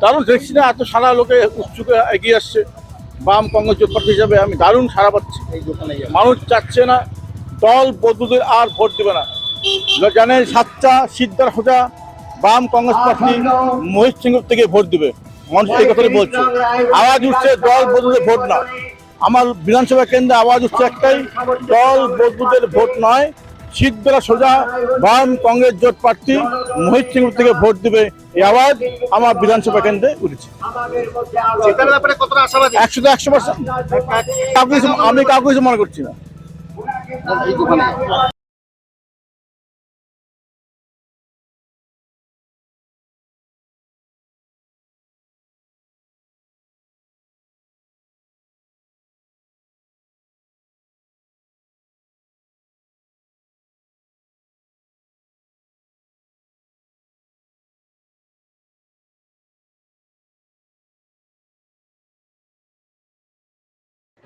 দারুণ দেখছি না, এত সারা লোকে উৎসুকে এগিয়ে আসছে। বাম কংগ্রেস জোট হিসাবে আমি দারুণ সারা পাচ্ছি। এই দোকানে মানুষ চাচ্ছে না, দল বদলুদের আর ভোট দেবে না। জানেন সাতটা, সিদ্ধার হোজা বাম কংগ্রেস প্রার্থী মহিত সিংহ থেকে ভোট দেবে। মানুষ এই কথাই বলছে। আওয়াজ উঠছে, দল বদলুদের ভোট না। আমার বিধানসভা কেন্দ্রে আওয়াজ উঠছে একটাই, দল বদলুদের ভোট নয়। সিদ্ধরা সোজা বাম কংগ্রেস জোট প্রার্থী মহিত সিং থেকে ভোট দিবে এই আওয়াজ আমার বিধানসভা কেন্দ্রে উঠেছে। একশো তো একশো পার্সেন্ট। আমি কাউকে কিছু মনে করছি না।